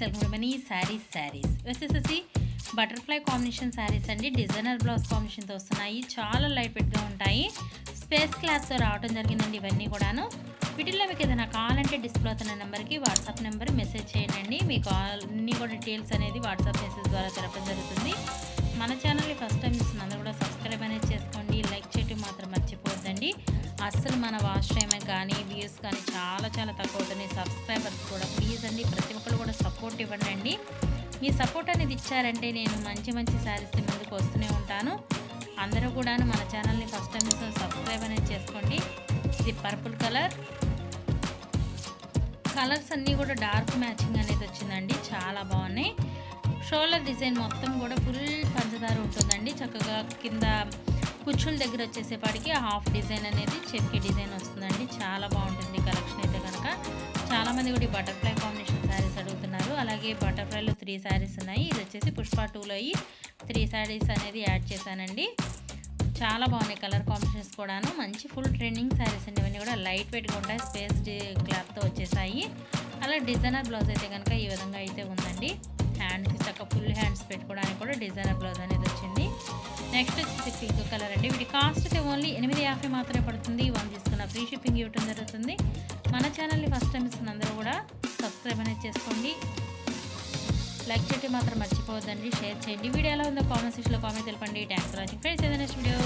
Saris saris వచ్చేసేసి butterfly combination saris అండి. Designer blouse కాంబినేషన్తో వస్తున్నాయి. చాలా లైట్ వెయిట్గా ఉంటాయి. స్పేస్ క్లాత్తో రావడం జరిగిందండి ఇవన్నీ కూడాను. వీటిల్లో మీకు ఏదైనా కావాలంటే డిస్ప్లే అవుతున్న నెంబర్కి వాట్సాప్ నెంబర్ మెసేజ్ చేయండి. మీకు అన్ని కూడా డీటెయిల్స్ అనేది వాట్సాప్ మెసేజ్ ద్వారా తెలపడం జరుగుతుంది. మన ఛానల్ని ఫస్ట్ టైం ఇస్తున్న కూడా సబ్స్క్రైబ్ అస్సలు మన వాష్ టైమే కానీ వ్యూస్ కానీ చాలా చాలా తక్కువ అవుతున్నాయి. సబ్స్క్రైబర్స్ కూడా ప్లీజ్ అండి ప్రతి ఒక్కరు కూడా సపోర్ట్ ఇవ్వండి అండి. మీ సపోర్ట్ అనేది ఇచ్చారంటే నేను మంచి మంచి శారీస్ ముందుకు వస్తూనే ఉంటాను. అందరూ కూడా మన ఛానల్ని ఫస్ట్ టైం సబ్స్క్రైబ్ అనేది చేసుకోండి. ఇది పర్పుల్ కలర్. కలర్స్ అన్నీ కూడా డార్క్ మ్యాచింగ్ అనేది వచ్చిందండి. చాలా బాగున్నాయి. షోల్డర్ డిజైన్ మొత్తం కూడా ఫుల్ పంచదార ఉంటుందండి. చక్కగా కింద కుచ్చుల దగ్గర వచ్చేసేపాటికి హాఫ్ డిజైన్ అనేది చెక్కి డిజైన్ వస్తుందండి. చాలా బాగుంటుంది కలెక్షన్ అయితే కనుక చాలామంది కూడా ఈ బటర్ఫ్లై కాంబినేషన్ శారీస్ అడుగుతున్నారు. అలాగే బటర్ఫ్లైలో త్రీ శారీస్ ఉన్నాయి. ఇది వచ్చేసి పుష్ప టూలో ఈ త్రీ శారీస్ అనేది యాడ్ చేశానండి. చాలా బాగున్నాయి కలర్ కాంబినేషన్స్ కూడాను. మంచి ఫుల్ ట్రెండింగ్ శారీస్ అండి. ఇవన్నీ కూడా లైట్ వెయిట్గా ఉంటాయి. స్పేస్ క్లాత్తో వచ్చేసాయి. అలా డిజైనర్ బ్లౌజ్ అయితే కనుక ఈ విధంగా అయితే ఉందండి. హ్యాండ్స్ చక్క ఫుల్ హ్యాండ్స్ పెట్టుకోవడానికి కూడా డిజైనర్ బ్లౌజ్ అనేది వచ్చింది. నెక్స్ట్ వచ్చేసి పింక్ కలర్ అండి. వీటి కాస్ట్ అయితే ఓన్లీ ఎనిమిది యాభై మాత్రమే పడుతుంది. వన్ తీసుకున్న ఫ్రీ షిప్పింగ్ ఇవ్వటం జరుగుతుంది. మన ఛానల్ని ఫస్ట్ టైం ఇస్తున్న అందరూ కూడా సబ్స్క్రైబ్ అనేది చేసుకోండి. లైక్ చేయటం మాత్రం మర్చిపోవద్దండి. షేర్ చేయండి. వీడియో ఎలా ఉందో కామెంట్ సెక్షన్లో కామెంట్ తెలపండి. థ్యాంక్స్ ఫర్ వాచింగ్ ఫ్రెండ్స్ ఏదైనా నెక్స్ట్ వీడియో